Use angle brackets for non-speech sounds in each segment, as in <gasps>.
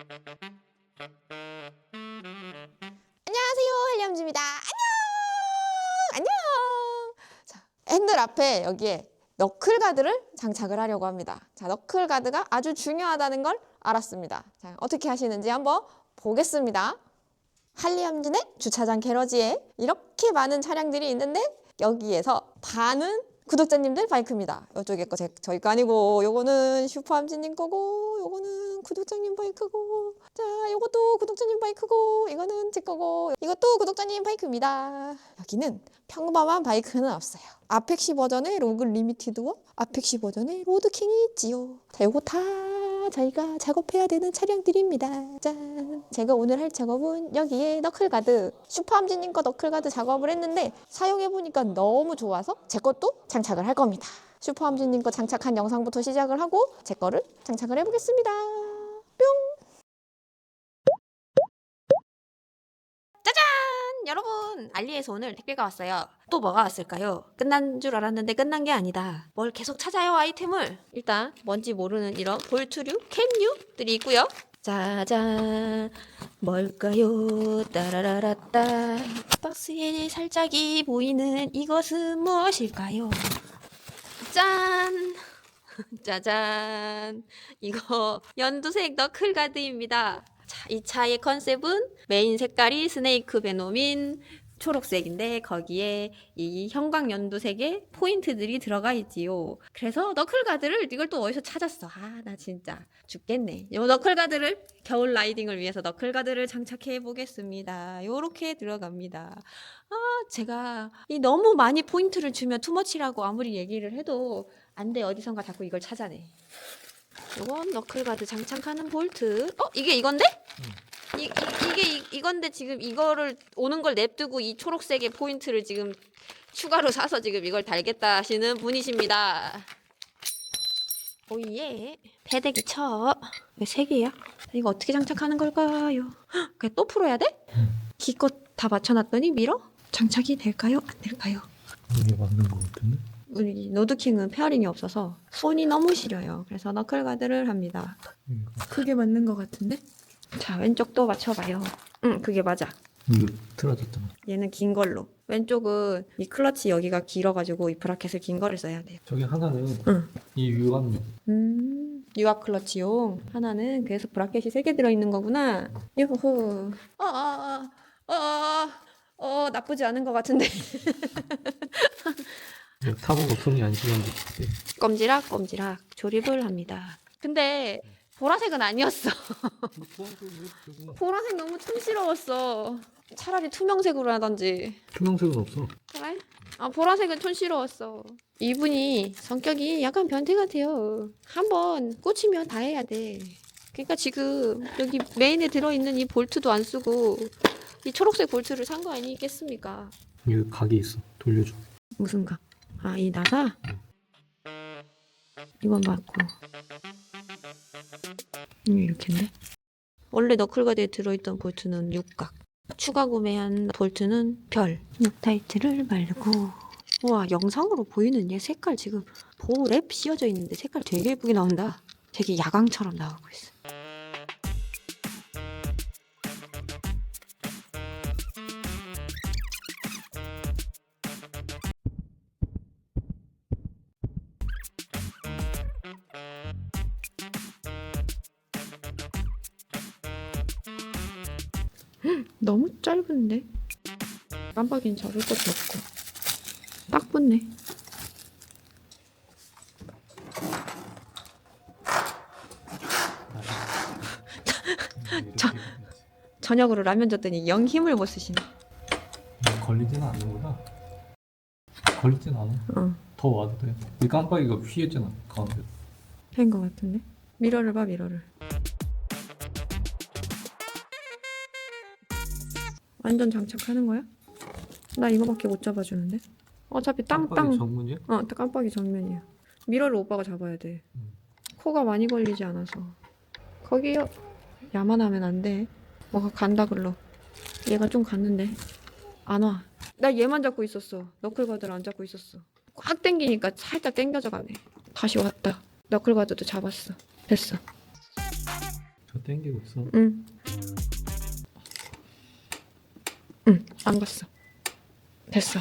안녕하세요, 헬리엄즈입니다. 안녕! 안녕! 자, 핸들 앞에 여기에 너클 가드를 장착을 하려고 합니다. 자, 너클 가드가 아주 중요하다는 걸 알았습니다. 자, 어떻게 하시는지 한번 보겠습니다. 할리엄즈의 주차장 게러지에 이렇게 많은 차량들이 있는데 여기에서 반은 구독자님들 바이크입니다. 이쪽에 거 제, 저희 거 아니고 요거는 슈퍼함지님 거고 요거는 구독자님 바이크고 자 요것도 구독자님 바이크고 이거는 제 거고 이것도 구독자님 바이크입니다. 여기는 평범한 바이크는 없어요. 아펙시 버전의 로그 리미티드와 아펙시 버전의 로드킹이 있지요. 자 요거 다 저희가 작업해야 되는 차량들입니다. 짠! 제가 오늘 할 작업은 여기에 너클가드, 슈퍼함지님 거 너클가드 작업을 했는데 사용해보니까 너무 좋아서 제 것도 장착을 할 겁니다. 슈퍼함지님 거 장착한 영상부터 시작을 하고 제 거를 장착을 해보겠습니다. 뿅! 짜잔! 여러분, 알리에서 오늘 택배가 왔어요. 또 뭐가 왔을까요? 끝난 줄 알았는데 끝난 게 아니다. 뭘 계속 찾아요, 아이템을. 일단 뭔지 모르는 이런 볼트류, 캔류들이 있고요. 짜잔, 뭘까요? 따라라라따. 박스에 살짝이 보이는 이것은 무엇일까요? 짠! <laughs> 짜잔! 이거 연두색 너클 가드입니다. 자, 이 차의 컨셉은 메인 색깔이 스네이크 베놈인 초록색인데 거기에 이 형광 연두색의 포인트들이 들어가 있지요. 그래서 너클가드를 이걸 또 어디서 찾았어? 아, 나 진짜 죽겠네. 요 너클가드를 겨울 라이딩을 위해서 너클가드를 장착해 보겠습니다. 요렇게 들어갑니다. 아, 제가 이 너무 많이 포인트를 주면 투머치라고 아무리 얘기를 해도 안 돼. 어디선가 자꾸 이걸 찾아내. 요건 너클가드 장착하는 볼트. 어, 이게 이건데? 이, 이, 이 게 이, 이건데 지금 이거를 오는 걸 냅두고 이 초록색의 포인트를 지금 추가로 <laughs> 사서 지금 이걸 달겠다 하시는 분이십니다. 오예. 패대기 쳐. 왜세 개야? 이거 어떻게 장착하는 걸까요? 헉, 그냥 또 풀어야 돼? 기껏 다 맞춰놨더니 밀어? 장착이 될까요? 안 될까요? 이게 맞는 거 같은데? 우리 노드킹은 페어링이 없어서 손이 너무 시려요. 그래서 너클가드를 합니다. 이거 그게 맞는 것 같은데? 자, 왼쪽도 맞춰봐요. 응, 그게 맞아. 이거 틀어졌잖아. 얘는 긴 걸로. 왼쪽은 이 클러치 여기가 길어가지고 이 브라켓을 긴 거를 써야 돼요. 저기 하나는 응. 이 유압류. 음, 유압 클러치용. 하나는 그래서 브라켓이 세 개 들어있는 거구나. 유후. 어, 어, 어, 어, 어, 어, 나쁘지 않은 것 같은데. <laughs> 타보고 손이 안 시간데 그때 꼼지락, 꼼지락 조립을 합니다. 근데 보라색은 아니었어. 보라색 너무 촌스러웠어. 차라리 투명색으로 하던지. 투명색은 없어. 그래? 아 보라색은 촌스러웠어. 이분이 성격이 약간 변태 같아요. 한번 꽂히면 다 해야 돼. 그러니까 지금 여기 메인에 들어있는 이 볼트도 안 쓰고 이 초록색 볼트를 산 거 아니겠습니까? 이거 각이 있어. 돌려줘. 무슨 각? 아, 이 나사? 이건 맞고. 음, 이렇게인데? 원래 너클가드에 들어있던 볼트는 육각. 추가 구매한 볼트는 별. 넥타이트를 말고. 우와, 영상으로 보이는 얘 색깔 지금 보랩 씌워져 있는데 색깔 되게 예쁘게 나온다. 되게 야광처럼 나오고 있어. <gasps> 너무 짧은데? 깜빡이는 잡을 것도 없고. 딱 붙네. 저- 저녁으로 라면 줬더니 영 힘을 못 쓰시네. 걸리지는 않는구나. 걸리진 않아. 어, 더 와도 돼. 이 깜빡이가 휘었잖아. 가운데. 된것 같은데? 미러를 봐, 미러를. 완전 장착하는 거야? 나 이거밖에 못 잡아주는데? 어차피 깜빡이 땅땅 전문이야? 어, 딱 깜빡이 정면이야. 미러를 오빠가 잡아야 돼. 음. 코가 많이 걸리지 않아서. 거기요. 야만 하면 안 돼. 뭐가 간다 글러. 얘가 좀 갔는데 안 와. 나 얘만 잡고 있었어. 너클가드를 안 잡고 있었어. 꽉 당기니까 살짝 당겨져 가네. 다시 왔다. 너클가드도 잡았어. 됐어. 저 땡기고 있어. 응. 응, 안 갔어. 됐어.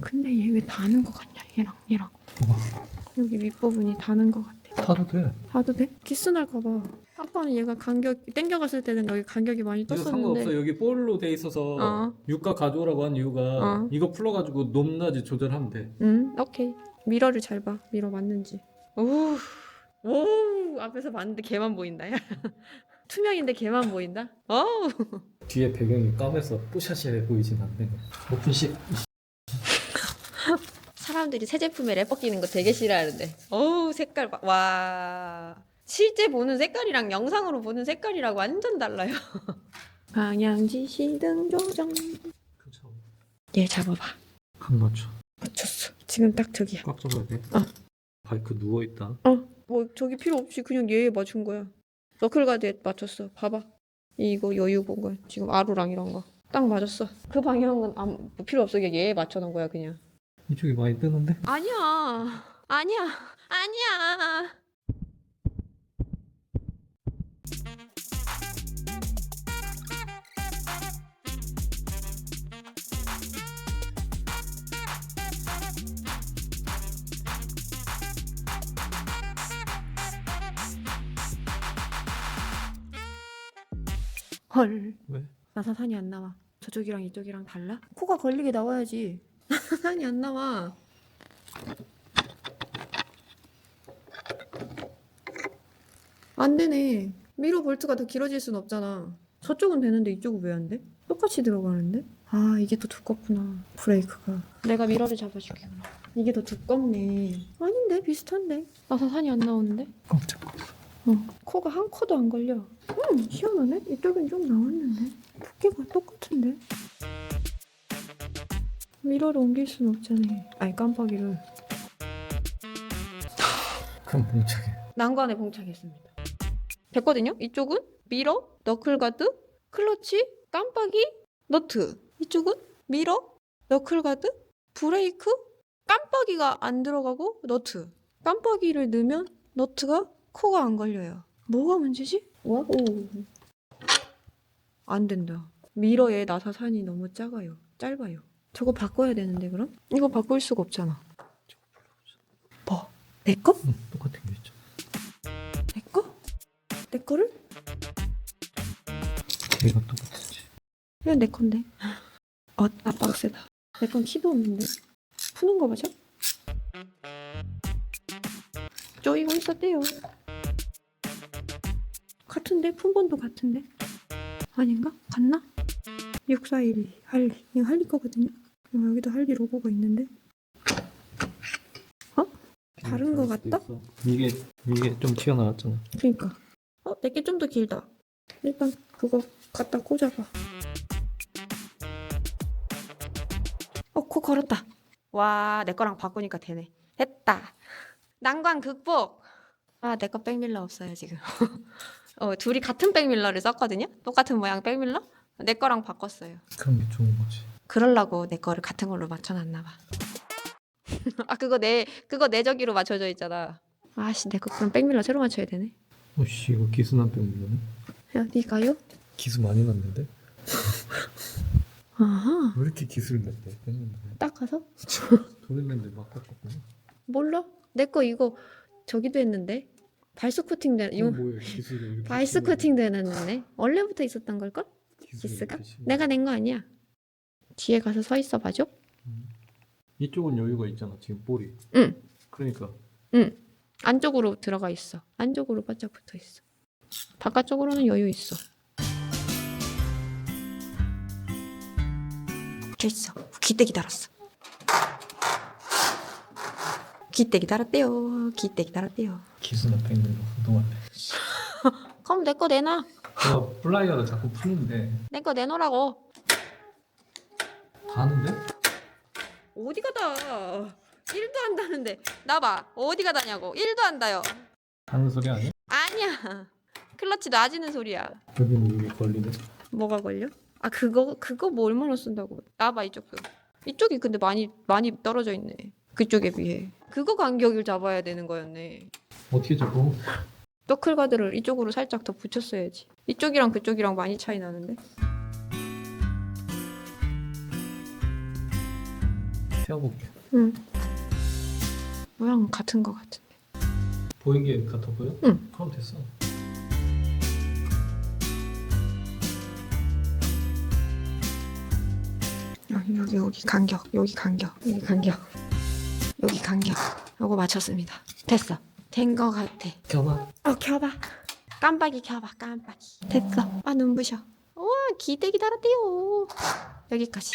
근데 얘 왜 다는 거 같냐? 얘랑 얘랑. 뭐가? 여기 윗부분이 다는 거 같아. 타도 돼. 봐도 돼? 기스 날까 봐. 아빠는 얘가 간격 땡겨갔을 때는 여기 간격이 많이 이거 떴었는데. 상관없어. 여기 볼로 돼 있어서 어. 유가 가져오라고 한 이유가 어. 이거 풀어가지고 높낮이 조절하면 돼. 응, 오케이. 미러를 잘 봐. 미러 맞는지. 오, 오, 앞에서 봤는데 걔만 보인다. 야. 투명인데 걔만 보인다. 어. 뒤에 배경이 까매서 뿌샤시해 보이진 않네. 오픈 시. 사람들이 새 제품에 랩 벗기는 거 되게 싫어하는데. 어우, 색깔 봐. 와. 실제 보는 색깔이랑 영상으로 보는 색깔이랑 완전 달라요. <laughs> 방향 지 시등 조정. 그렇죠. 얘 잡아봐. 각 맞춰. 맞췄어. 지금 딱 저기야. 꽉 잡아야 돼. 어. 바이크 누워 있다. 어, 뭐 저기 필요 없이 그냥 얘에 맞춘 거야. 너클가드에 맞췄어. 봐봐. 이거 여유 공간. 지금 아루랑 이런 거. 딱 맞았어. 그 방향은 아무 뭐 필요 없어. 그냥 얘에 맞춰놓은 거야, 그냥. 이쪽이 많이 뜨는데? 아니야. 아니야. 아니야. 헐. 왜? 나사산이 안 나와. 저쪽이랑 이쪽이랑 달라? 코가 걸리게 나와야지. <laughs> 나사산이 안 나와. 안 되네. 미러 볼트가 더 길어질 순 없잖아. 저쪽은 되는데 이쪽은 왜 안 돼? 똑같이 들어가는데? 아, 이게 더 두껍구나. 브레이크가. 내가 미러를 잡아줄게, 그럼. 이게 더 두껍네. 아닌데? 비슷한데? 나사산이 안 나오는데? 깜짝. 어, 코가 한 코도 안 걸려. 음, 희한하네? 이쪽엔 좀 나왔는데. 두께가 똑같은데? 미러를 옮길 순 없잖아. 아니, 깜빡이를. <laughs> 그럼 뭉쳐게. 난관에 봉착했습니다. 됐거든요? 이쪽은 미러, 너클가드, 클러치, 깜빡이, 너트. 이쪽은 미러, 너클가드, 브레이크, 깜빡이가 안 들어가고 너트. 깜빡이를 넣으면 너트가 코가 안 걸려요. 뭐가 문제지? 와? 오. 안 된다. 미러의 나사산이 너무 작아요. 짧아요. 저거 바꿔야 되는데 그럼? 이거 바꿀 수가 없잖아. 뭐? 내 거? 응, 똑같은 게 있죠. 내 거? 내 거를? 얘가 똑같지. 이건 내 건데. 어, 아 빡세다. 내 건 키도 없는데. 푸는 거 맞아? 쪼이고 있었대요. 같은데? 품번도 같은데? 아닌가? 같나? 6412 할리. 이거 할리 거거든요? 그리고 여기도 할리 로고가 있는데. 다른 거 같다? 이게 이게 좀 튀어나왔잖아. 그니까. 어, 내게 좀 더 길다. 일단 그거 갖다 꽂아봐. 어, 코 걸었다. 와, 내 거랑 바꾸니까 되네. 됐다. 난관 극복. 아, 내 거 백밀러 없어요, 지금. <laughs> 어, 둘이 같은 백밀러를 썼거든요? 똑같은 모양 백밀러? 내 거랑 바꿨어요. 그런 게 좋은 거지. 그러려고 내 거를 같은 걸로 맞춰놨나 봐. <laughs> 아, 그거 내, 그거 내 저기로 맞춰져 있잖아. 아씨, 내 거 그럼 백밀러 새로 맞춰야 되네. 오씨 이거 기스 난 때문에 야, 니가요? 기스 많이 났는데? <laughs> 아하. 왜 이렇게 기스를 냈대? 했는데 닦아서? 돌렸는데 막 깎았구나. 몰라. 내 거 이거 저기도 했는데. 발스 코팅 되 이거 이거 뭐예요? 심하게 코팅 되놨는데. 원래부터 있었던 걸걸? 기스가? 내가 낸 거 아니야. 뒤에 가서 서 있어 봐줘. 음. 이쪽은 여유가 있잖아 지금 볼이. 응. 그러니까 안쪽으로 들어가 있어. 안쪽으로 바짝 붙어 있어. 바깥쪽으로는 여유 있어. 됐어. 귀때기 달았어. 귀때기 달았대요. 귀때기 달았대요. 기스 난 때문에 그동안. 그럼 내 거 내놔. 내가 플라이어를 자꾸 푸는데 내 거 내놓으라고. 다 하는데? 어디 가 다. 1도 한다는데. 나봐. 어디 가 다냐고. 1도 한다요. 하는 소리 아니야? 아니야. 클러치 놔지는 소리야. 여기는 이게 걸리네. 뭐가 걸려? 아 그거 그거 뭐 얼마나 쓴다고? 나봐 이쪽도. 이쪽이 근데 많이 많이 떨어져 있네. 그쪽에 비해. 그거 간격을 잡아야 되는 거였네. 어떻게 잡고? 너클 가드를 이쪽으로 살짝 더 붙였어야지. 이쪽이랑 그쪽이랑 많이 차이 나는데. 세워볼게. 응. 모양 같은 거 같은데. 보인 게 같아 보여? 응. 그럼 됐어. 여기 여기 여기 간격 여기 간격 여기 간격 여기 간격 요거 맞췄습니다 됐어 된 거 같아. 켜봐. 어 켜봐. 깜빡이 켜봐 깜빡이. 됐어. 아 눈부셔. 우와 기대 기다렸대요. 여기까지.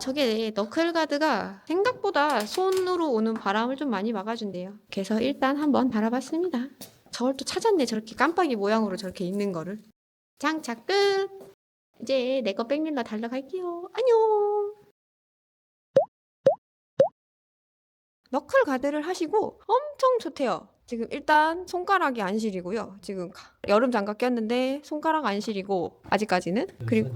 저게 너클 가드가 생각보다 손으로 오는 바람을 좀 많이 막아준대요. 그래서 일단 한번 달아봤습니다. 저걸 또 찾았네 저렇게 깜빡이 모양으로 저렇게 있는 거를. 장착 끝! 이제 내 거 백밀러 달려갈게요. 안녕. 너클 가드를 하시고 엄청 좋대요. 지금 일단 손가락이 안 시리고요. 지금 가- 여름 장갑 꼈는데 손가락 안 시리고 아직까지는 그리고.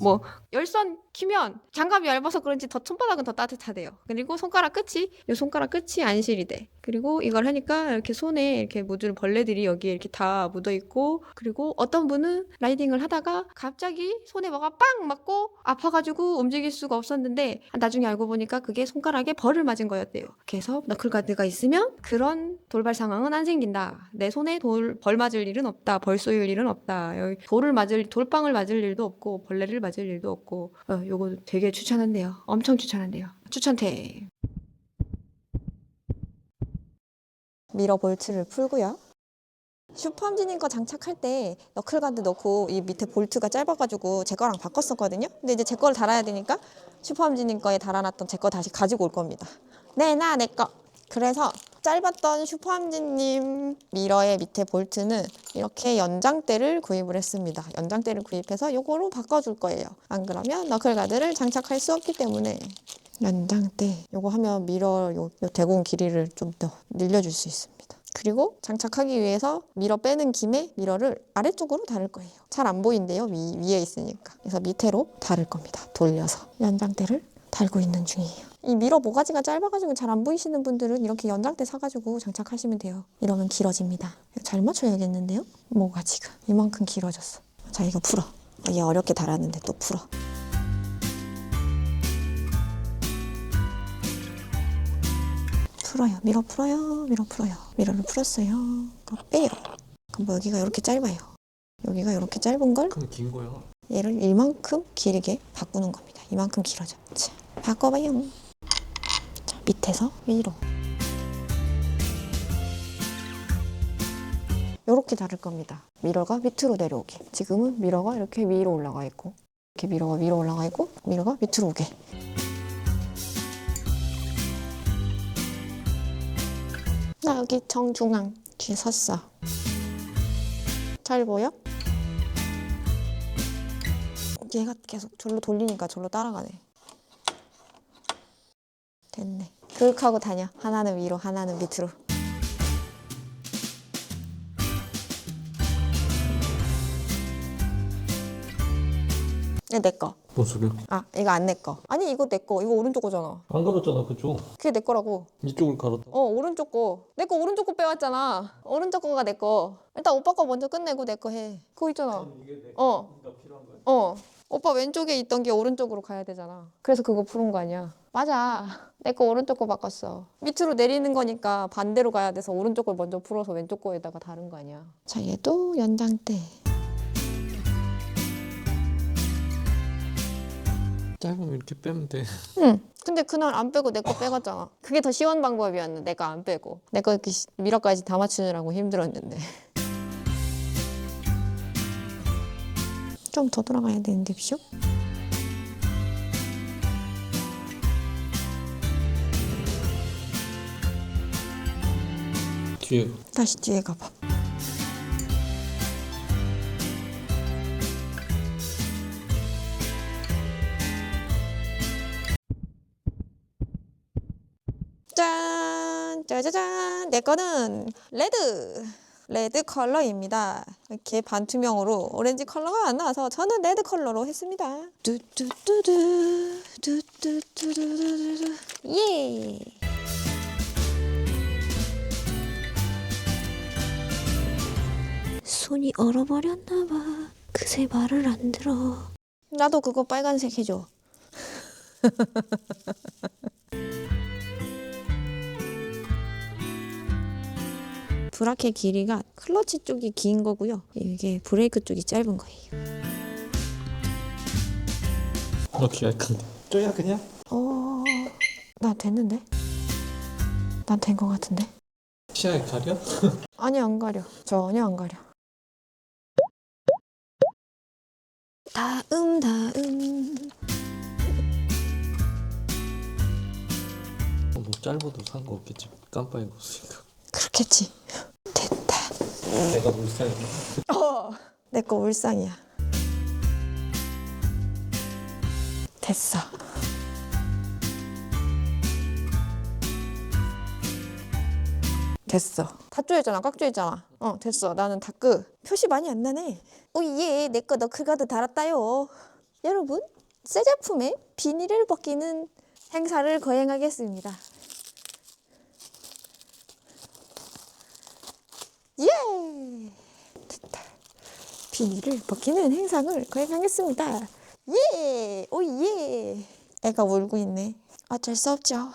뭐 열선 키면 장갑이 얇아서 그런지 더 손바닥은 더 따뜻하대요. 그리고 손가락 끝이 이 손가락 끝이 안 시리대. 그리고 이걸 하니까 이렇게 손에 이렇게 묻은 벌레들이 여기에 이렇게 다 묻어 있고 그리고 어떤 분은 라이딩을 하다가 갑자기 손에 뭐가 빵 맞고 아파가지고 움직일 수가 없었는데 나중에 알고 보니까 그게 손가락에 벌을 맞은 거였대요. 그래서 너클 가드가 있으면 그런 돌발 상황은 안 생긴다. 내 손에 돌, 벌 맞을 일은 없다. 벌 쏘일 일은 없다. 여기 돌을 맞을 돌빵을 맞을 일도 없고 벌레를 맞을 일도 없고 어, 요거 되게 추천한대요. 엄청 추천한대요. 추천템. 미러 볼트를 풀고요. 슈퍼함지님 거 장착할 때 너클가드 넣고 이 밑에 볼트가 짧아가지고 제 거랑 바꿨었거든요. 근데 이제 제 거를 달아야 되니까 슈퍼함지님 거에 달아놨던 제 거 다시 가지고 올 겁니다. 네, 나 내 거. 그래서 짧았던 슈퍼함지님 미러의 밑에 볼트는 이렇게 연장대를 구입을 했습니다. 연장대를 구입해서 요거로 바꿔줄 거예요. 안 그러면 너클가드를 장착할 수 없기 때문에 연장대 요거 하면 미러 요, 요 대공 길이를 좀 더 늘려줄 수 있습니다. 그리고 장착하기 위해서 미러 빼는 김에 미러를 아래쪽으로 다를 거예요. 잘 안 보인대요. 위, 위에 있으니까. 그래서 밑으로 다를 겁니다. 돌려서 연장대를 달고 있는 중이에요. 이 미러 모가지가 짧아가지고 잘 안 보이시는 분들은 이렇게 연장대 사가지고 장착하시면 돼요. 이러면 길어집니다. 잘 맞춰야겠는데요? 모가지가 이만큼 길어졌어. 자 이거 풀어. 이게 어렵게 달았는데 또 풀어. 풀어요. 미러 풀어요. 미러 풀어요. 미러를 풀었어요. 그럼 빼요. 그럼 뭐 여기가 이렇게 짧아요. 여기가 이렇게 짧은 걸 그럼 긴 거야. 얘를 이만큼 길게 바꾸는 겁니다. 이만큼 길어져. 자, 바꿔봐요. 자, 밑에서 위로. 이렇게 다를 겁니다. 미러가 밑으로 내려오게. 지금은 미러가 이렇게 위로 올라가 있고, 이렇게 미러가 위로 올라가 있고, 미러가 밑으로 오게. 나 여기 정중앙 뒤에 섰어. 잘 보여? 얘가 계속 절로 돌리니까 절로 따라가네. 됐네. 그윽 하고 다녀. 하나는 위로, 하나는 밑으로. 내 거. 뭔 소리야? 아, 이거 안 내 거. 아니, 이거 내 거. 이거 오른쪽 거잖아. 안 갈았잖아 그쪽. 그게 내 거라고. 이쪽을 갈았다. 어, 오른쪽 거. 내 거 오른쪽 거 빼왔잖아. 오른쪽 거가 내 거. 일단 오빠 거 먼저 끝내고 내 거 해. 그거 있잖아. 이게 내 어. 어. 오빠 왼쪽에 있던 게 오른쪽으로 가야 되잖아. 그래서 그거 푸른 거 아니야? 맞아. 내 거 오른쪽 거 바꿨어. 밑으로 내리는 거니까 반대로 가야 돼서 오른쪽 걸 먼저 풀어서 왼쪽 거에다가 다른 거 아니야? 자, 얘도 연장대. 짧으면 이렇게 빼면 돼. 응. 근데 그날 안 빼고 내 거 빼갔잖아. 그게 더 쉬운 방법이었는데 내가 안 빼고. 내 거 이렇게 시- 미러까지 다 맞추느라고 힘들었는데. 좀 더 돌아가야 되는데, 비쇼? 뒤에 다시 뒤에 가봐. 짠! 짜자잔! 내 거는 레드! 레드 컬러입니다. 이렇게 반투명으로 오렌지 컬러가 안 나와서 저는 레드 컬러로 했습니다. 뚜뚜뚜두, 뚜뚜뚜두두두. 예! 손이 얼어버렸나 봐. 그새 말을 안 들어. 나도 그거 빨간색 해줘. 브라켓 길이가 클러치 쪽이 긴 거고요. 이게 브레이크 쪽이 짧은 거예요. 어떻게 할 건데? 쪼야 그냥? 어, 나 됐는데? 난 된 거 같은데? 시야에 가려? <laughs> 아니 안 가려. 전혀 안 가려. 다음 다음. 뭐 짧아도 상관없겠지 깜빡이고 있으니까 그렇겠지. 내가 물살이 어. 내 거 울상이야. 됐어. 됐어. 다 쪼였잖아. 꽉 쪼였잖아. 어, 됐어. 나는 다크. 표시 많이 안 나네. 오예, 내 거 너클가드 달았다요. 여러분, 새 제품에 비닐을 벗기는 행사를 거행하겠습니다. 예! 됐다. 비닐을 벗기는 행상을 거행하겠습니다. 예! 오 예! 애가 울고 있네. 어쩔 수 없죠.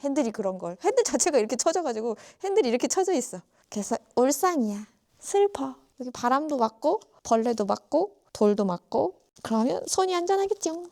핸들이 그런 걸. 핸들 자체가 이렇게 쳐져가지고 핸들이 이렇게 쳐져 있어. 그래서 울상이야. 슬퍼. 여기 바람도 맞고 벌레도 맞고 돌도 맞고 그러면 손이 안전하겠죠.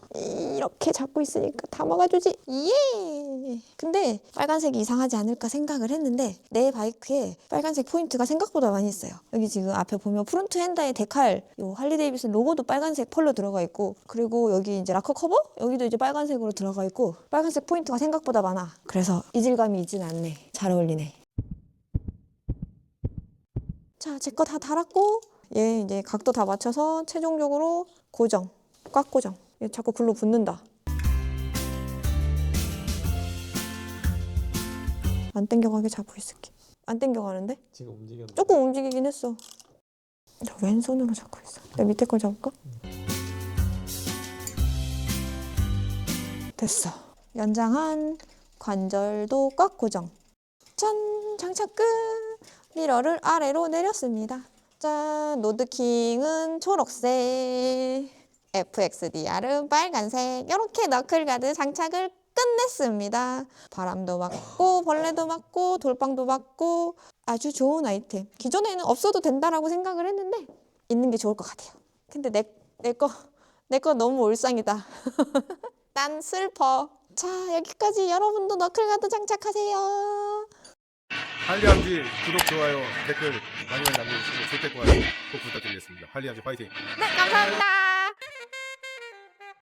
이렇게 잡고 있으니까 다 먹어주지. 예. 근데 빨간색이 이상하지 않을까 생각을 했는데 내 바이크에 빨간색 포인트가 생각보다 많이 있어요. 여기 지금 앞에 보면 프론트 핸다의 데칼, 요 할리 데이비슨 로고도 빨간색 펄로 들어가 있고 그리고 여기 이제 락커 커버 여기도 이제 빨간색으로 들어가 있고 빨간색 포인트가 생각보다 많아. 그래서 이질감이 있진 않네. 잘 어울리네. 자, 제 거 다 달았고 얘 이제 각도 다 맞춰서 최종적으로 고정, 꽉 고정. 얘 자꾸 글로 붙는다. 안 땡겨가게 잡고 있을게. 안 땡겨가는데? 지금 움직였는데 조금 움직이긴 했어. 나 왼손으로 잡고 있어. 내 밑에 걸 잡을까? 됐어. 연장한 관절도 꽉 고정. 짠! 장착 끝! 미러를 아래로 내렸습니다. 짠! 노드킹은 초록색. FXDR은 빨간색. 이렇게 너클가드 장착을 끝냈습니다. 바람도 맞고 벌레도 맞고 돌방도 맞고 아주 좋은 아이템. 기존에는 없어도 된다라고 생각을 했는데 있는 게 좋을 것 같아요. 근데 내 내 거 내 거 너무 울상이다. <laughs> 난 슬퍼. 자 여기까지 여러분도 너클가드 장착하세요. 할리암지 구독, 좋아요, 댓글 많이 많이 남겨주시고 같아요. 꼭 부탁드리겠습니다. 할리암지 파이팅! 네 감사합니다.